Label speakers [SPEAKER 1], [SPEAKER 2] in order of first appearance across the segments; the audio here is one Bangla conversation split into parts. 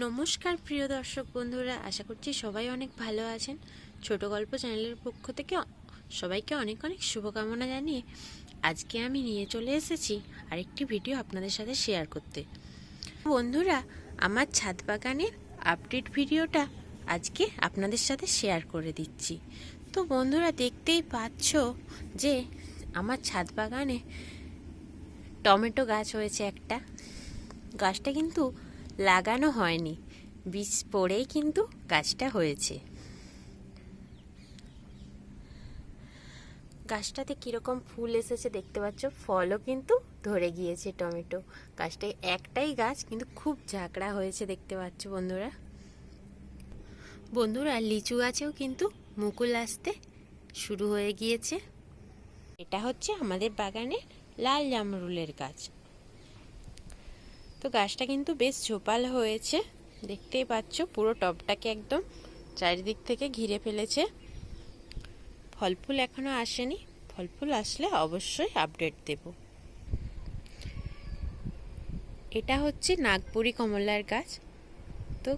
[SPEAKER 1] নমস্কার, প্রিয় দর্শক বন্ধুরা। আশা করছি সবাই অনেক ভালো আছেন। ছোট গল্প চ্যানেলের পক্ষ থেকে সবাইকে অনেক অনেক শুভকামনা জানিয়ে আজকে আমি নিয়ে চলে এসেছি আরেকটি ভিডিও আপনাদের সাথে শেয়ার করতে। বন্ধুরা, আমার ছাদ বাগানের আপডেট ভিডিওটা আজকে আপনাদের সাথে শেয়ার করে দিচ্ছি। তো বন্ধুরা, দেখতেই পাচ্ছ যে আমার ছাদ বাগানে টমেটো গাছ হয়েছে একটা। গাছটা কিন্তু লাগানো হয়নি। বীজ পড়েই কিন্তু গাছটা হয়েছে। গাছটাতে কীরকম ফুল এসেছে দেখতে পাচ্ছ? ফলও কিন্তু ধরে গিয়েছে টমেটো। গাছটায় একটাই গাছ কিন্তু খুব ঝাঁকড়া হয়েছে দেখতে পাচ্ছ বন্ধুরা। বন্ধুরা, লিচু গাছেও কিন্তু মুকুল আসতে শুরু হয়ে গিয়েছে। এটা হচ্ছে আমাদের বাগানের লাল জামরুলের গাছ। তো গাছটা কিন্তু বেশ ঝোপাল হয়েছে। দেখতেই পাচ্ছ, পুরো টবটাকে একদম চারিদিক থেকে ঘিরে ফেলেছে। ফল ফুল এখনও আসেনি। ফল ফুল আসলে অবশ্যই আপডেট দেব। এটা হচ্ছে নাগপুরি কমলার গাছ। তো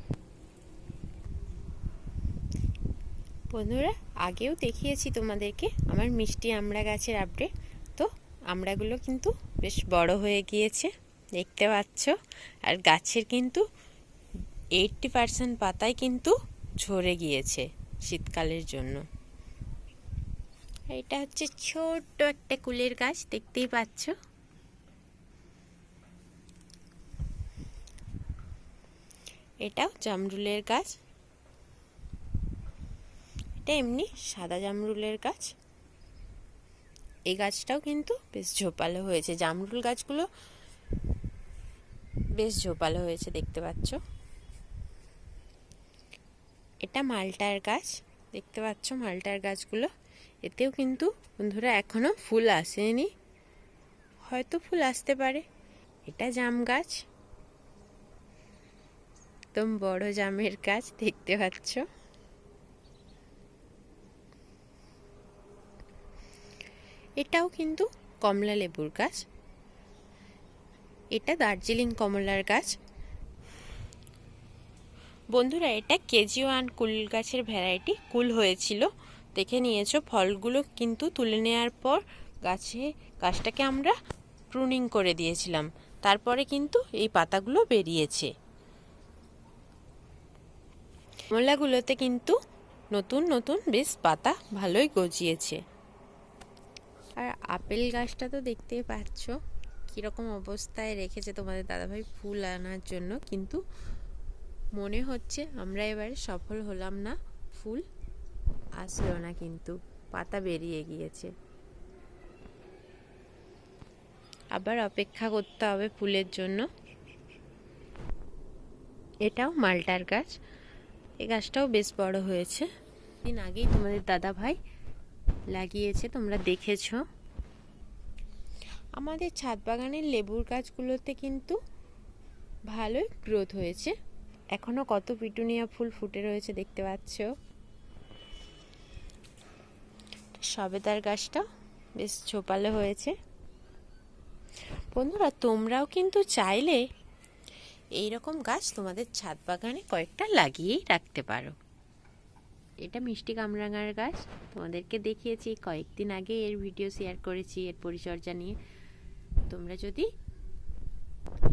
[SPEAKER 1] বন্ধুরা, আগেও দেখিয়েছি তোমাদেরকে আমার মিষ্টি আমড়া গাছের আপডেট তো আমড়াগুলো কিন্তু বেশ বড় হয়ে গিয়েছে। দেখতে পাচ্ছ। আর গাছের কিন্তু এইটটি পার্সেন্ট পাতায় কিন্তু ঝরে গিয়েছে শীতকালের জন্য। এটা হচ্ছে ছোট্ট একটা কুলের গাছ, দেখতেই পাচ্ছ। এটাও জামরুলের গাছ। এটা এমনি সাদা জামরুলের গাছ। এই গাছটাও কিন্তু বেশ ঝোপালো হয়েছে। জামরুল গাছগুলো বেশ ঝোপালো হয়েছে, দেখতে পাচ্ছ। এটা মালটার গাছ, দেখতে পাচ্ছ মালটার গাছগুলো। এতেও কিন্তু বন্ধুরা এখনও ফুল আসেনি। হয়তো ফুল আসতে পারে। এটা জাম গাছ। একদম বড় জামের গাছ, দেখতে পাচ্ছ। এটাও কিন্তু কমলা লেবুর গাছ। এটা দার্জিলিং কমলার গাছ। বন্ধুরা এটা কেজি ওয়ান কুল গাছের ভ্যারাইটি। কুল হয়েছিল দেখে নিয়েছো ফলগুলো কিন্তু তুলে নেওয়ার পর গাছে গাছটাকে আমরা প্রুনিং করে দিয়েছিলাম। তারপরে কিন্তু এই পাতাগুলো বেরিয়েছে। কমলাগুলোতে কিন্তু নতুন নতুন বেশ পাতা ভালোই গজিয়েছে। আর আপেল গাছটা তো দেখতেই পাচ্ছ। কীরকম অবস্থায় রেখেছে তোমাদের দাদাভাই ফুল আনার জন্য, কিন্তু মনে হচ্ছে আমরা এবারে সফল হলাম না। ফুল আসলো না কিন্তু, পাতা বেরিয়ে গিয়েছে। আবার অপেক্ষা করতে হবে ফুলের জন্য। এটাও মালটার গাছ। এই গাছটাও বেশ বড় হয়েছে। দিন আগেই তোমাদের দাদা ভাই লাগিয়েছে, তোমরা দেখেছ। আমাদের ছাদ বাগানের লেবুর গাছগুলোতে কিন্তু ভালোই গ্রোথ হয়েছে। এখনও কত পিটুনিয়া ফুল ফুটে রয়েছে দেখতে পাচ্ছ। সবেদার গাছটা বেশ ছোপালো হয়েছে। বন্ধুরা, তোমরাও কিন্তু চাইলে এই রকম গাছ তোমাদের ছাদ বাগানে কয়েকটা লাগিয়েই রাখতে পারো। এটা মিষ্টি কামরাঙার গাছ। তোমাদেরকে দেখিয়েছি, কয়েকদিন আগে এর ভিডিও শেয়ার করেছি, এর পরিচর্যা নিয়ে। তোমরা যদি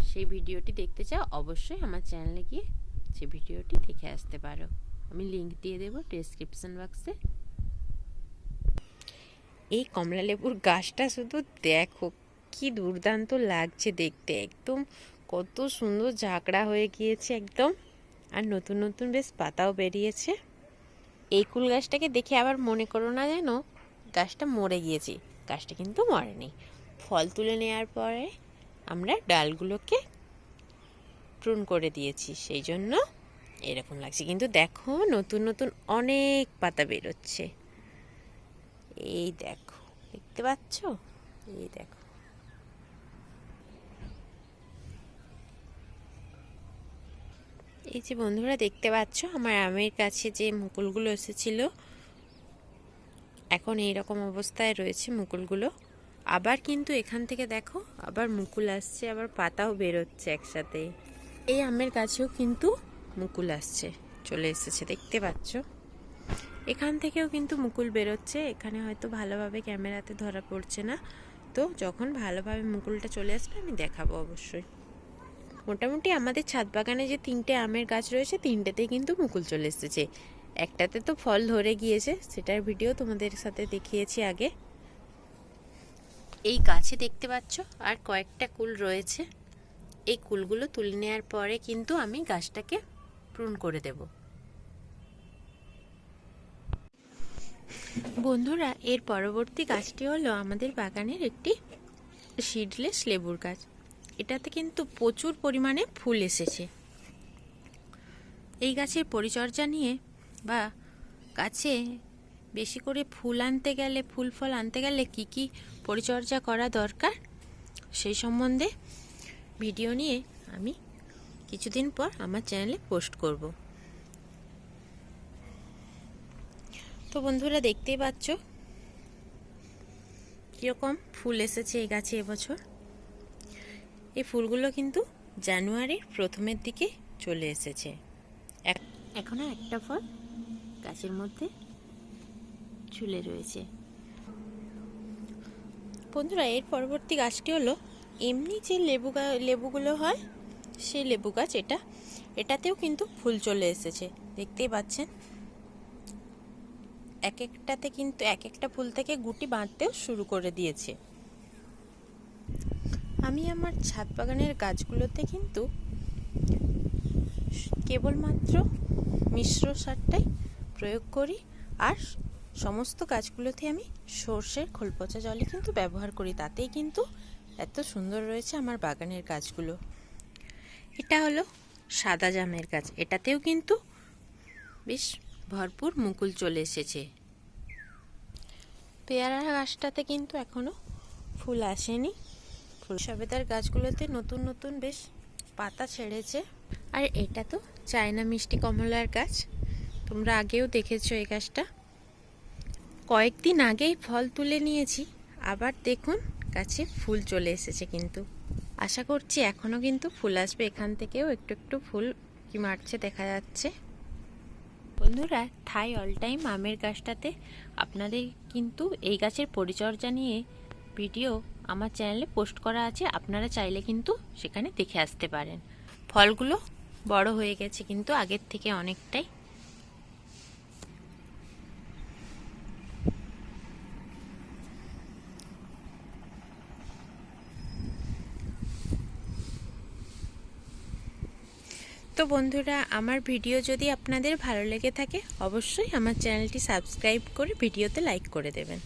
[SPEAKER 1] সেই ভিডিওটি দেখতে চাও, অবশ্যই আমার চ্যানেলে গিয়ে সেই ভিডিওটি দেখে আসতে পারো। আমি লিঙ্ক দিয়ে দেবো ডেসক্রিপশন বক্সে এই কমলা লেবুর গাছটা শুধু দেখো, কি দুর্দান্ত লাগছে দেখতে। একদম কত সুন্দর ঝাঁকড়া হয়ে গিয়েছে একদম। আর নতুন নতুন বেশ পাতাও বেরিয়েছে। এই কুল গাছটাকে দেখে আবার মনে করো না যেন গাছটা মরে গিয়েছে। গাছটা কিন্তু মরেনি। ফল তুলে নেওয়ার পরে আমরা ডালগুলোকে প্রুন করে দিয়েছি, সেই জন্য এরকম লাগছে। কিন্তু দেখো, নতুন নতুন অনেক পাতা বেরোচ্ছে। এই দেখো, দেখতে পাচ্ছ? এই দেখো। এই যে বন্ধুরা, দেখতে পাচ্ছ? আমার আমের কাছে যে মুকুলগুলো এসেছিল, এখন এই রকম অবস্থায় রয়েছে মুকুলগুলো। আবার কিন্তু এখান থেকে দেখো, আবার মুকুল আসছে, আবার পাতাও বেরোচ্ছে একসাথে। এই আমের গাছেও কিন্তু মুকুল আসছে, চলে এসেছে, দেখতে পাচ্ছ? এখান থেকেও কিন্তু মুকুল বেরোচ্ছে, এখানে হয়তো ভালোভাবে ক্যামেরাতে ধরা পড়ছে না। তো যখন ভালোভাবে মুকুলটা চলে আসবে, আমি দেখাবো অবশ্যই। মোটামুটি আমাদের ছাদ বাগানে যে তিনটে আমের গাছ রয়েছে, তিনটেতেই কিন্তু মুকুল চলে এসেছে। একটাতে তো ফল ধরে গিয়েছে, সেটার ভিডিও তোমাদের সাথে দেখিয়েছি আগে। এই গাছে দেখতে পাচ্ছ? আর কয়েকটা কুল রয়েছে। এই কুলগুলো তুলে নেওয়ার পরে কিন্তু আমি গাছটাকে প্রুন করে দেব। বন্ধুরা, এর পরবর্তী গাছটি হলো আমাদের বাগানের একটি সিডলেস লেবুর গাছ। এটাতে কিন্তু প্রচুর পরিমাণে ফুল এসেছে। এই গাছের পরিচর্যা নিয়ে বা গাছে বেশি করে ফুল আনতে গেলে, ফুল ফল আনতে গেলে কি কি পরিচর্যা করা দরকার? সেই সম্বন্ধে ভিডিও নিয়ে আমি কিছুদিন পর আমার চ্যানেলে পোস্ট করব। তো বন্ধুরা দেখতেই পাচ্ছ কীরকম ফুল এসেছে এই গাছে এবছর। এই ফুলগুলো কিন্তু জানুয়ারির প্রথমের দিকে চলে এসেছে। এখনও একটা ফল গাছের মধ্যে ঝুলে রয়েছে। বন্ধুরা, এর পরবর্তী গাছটি হলো, এমনি যে লেবু লেবুগুলো হয়, সেই লেবু গাছ এটা। এটাতেও কিন্তু ফুল চলে এসেছে, দেখতেই পাচ্ছেন। এক একটাতে কিন্তু এক একটা ফুল থেকে গুটি বাঁধতেও শুরু করে দিয়েছে। আমি আমার ছাদ বাগানের গাছগুলোতে কিন্তু কেবলমাত্র মিশ্র সারটাই প্রয়োগ করি, আর সমস্ত গাছগুলোতে আমি সর্ষের খোল পচা জলই কিন্তু ব্যবহার করি। তাতেই কিন্তু এত সুন্দর রয়েছে আমার বাগানের গাছগুলো। এটা হলো সাদা জামের গাছ। এটাতেও কিন্তু বেশ ভরপুর মুকুল চলে এসেছে। পেয়ারা গাছটাতে কিন্তু এখনও ফুল আসেনি। ফুল সবেদার গাছগুলোতে নতুন নতুন বেশ পাতা ছেড়েছে। আর এটা তো চায়না মিষ্টি কমলার গাছ। তোমরা আগেও দেখেছ এই গাছটা। কয়েকদিন আগেই ফল তুলে নিয়েছি। আবার দেখুন, গাছে ফুল চলে এসেছে কিন্তু। আশা করছি এখনও কিন্তু ফুল আসবে। এখান থেকেও একটু একটু ফুল কি মারছে দেখা যাচ্ছে। বন্ধুরা, থাই অল টাইম আমের গাছটাতে আপনাদের কিন্তু এই গাছের পরিচর্যা নিয়ে ভিডিও আমার চ্যানেলে পোস্ট করা আছে। আপনারা চাইলে কিন্তু সেখানে দেখে আসতে পারেন। ফলগুলো বড় হয়ে গেছে কিন্তু আগের থেকে অনেকটাই। তো বন্ধুরা, আমার ভিডিও যদি আপনাদের ভালো লেগে থাকে, অবশ্যই আমার চ্যানেলটি সাবস্ক্রাইব করে ভিডিওতে লাইক করে দেবেন।